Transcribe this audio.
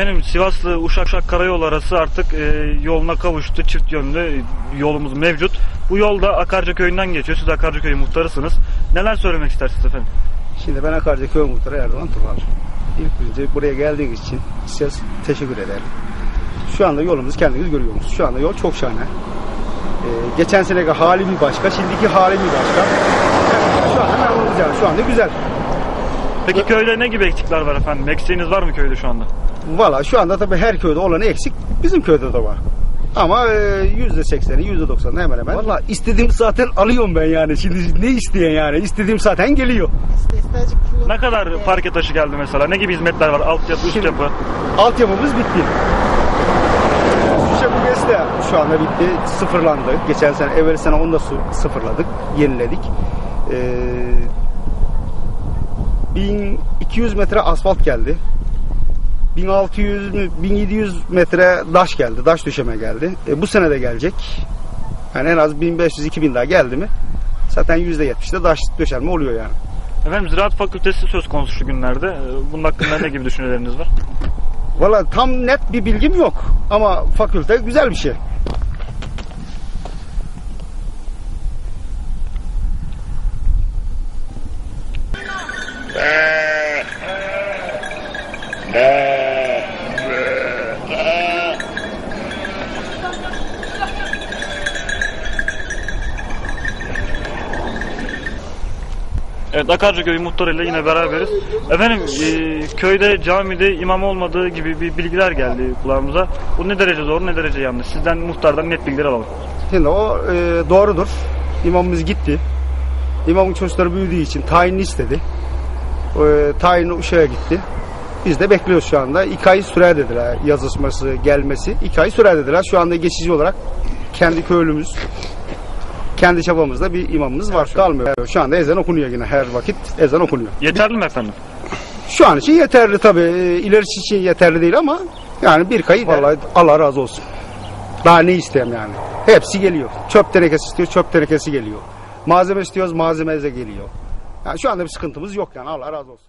Efendim Sivaslı Uşak Karayolu arası artık e, yoluna kavuştu. Çift yönlü yolumuz mevcut. Bu yolda Akarca Köyü'nden geçiyor. Siz Akarca Köyü muhtarısınız. Neler söylemek istersiniz efendim? Şimdi ben Akarca Köy Muhtarı Erdoğan Turhal. İlk önce buraya geldiğiniz için size teşekkür ederim. Şu anda yolumuzu kendiniz görüyorsunuz. Şu anda yol çok şahane. Ee, geçen seneki hali bir başka, şimdiki hali bir başka. Şu anda memnunuz yani. Şu anda güzel. Peki köyde ne gibi eksikler var efendim? Eksiğiniz var mı köyde şu anda? Valla şu anda tabii her köyde olanı eksik. Bizim köyde de var. Ama e, yüzde sekseni, yüzde doksanı hemen hemen. Valla istediğim zaten alıyorum ben yani. Şimdi ne isteyen yani? İstediğim zaten geliyor. Ne kadar parke taşı geldi mesela? Ne gibi hizmetler var? Altyapı, üst Şimdi- yapı. Altyapımız bitti. Su şebekesi de şu anda bitti. Sıfırlandı. Geçen sene, evvel sene onu da su sıfırladık. Yeniledik. Ee, 1200 metre asfalt geldi. 1600 mü 1700 metre daş geldi. Daş döşeme geldi. E, bu sene de gelecek. Yani en az 1500-2000 daha geldi mi zaten %70'de daş döşelme oluyor yani. Efendim Ziraat Fakültesi söz konusu şu günlerde. E, Bunun hakkında ne gibi düşünceleriniz var? Valla tam net bir bilgim yok ama fakülte güzel bir şey. Evet Akarca Köyü muhtarıyla yine beraberiz. Efendim e, köyde camide imam olmadığı gibi bir bilgiler geldi kulağımıza. Bu ne derece doğru ne derece yanlış? Sizden muhtardan net bilgiler alalım. Şimdi o e, doğrudur. İmamımız gitti. İmamın çocukları büyüdüğü için tayinini istedi. E, tayini Uşak'a gitti. Biz de bekliyoruz şu anda. İki ay sürer dediler yazışması, gelmesi. İki ay sürer dediler. Şu anda geçici olarak kendi köylümüz, kendi çabamızda bir imamımız var. Kalmıyor. Şu anda ezan okunuyor yine her vakit ezan okunuyor. Yeterli mi efendim? Şu an için yeterli tabii. E, İlerisi için yeterli değil ama yani bir kayıt vallahi Allah razı olsun. Daha ne isteyeyim yani. Hepsi geliyor. Çöp tenekesi istiyor, çöp tenekesi geliyor. Malzeme istiyoruz, malzeme de geliyor. Yani şu anda bir sıkıntımız yok yani Allah razı olsun.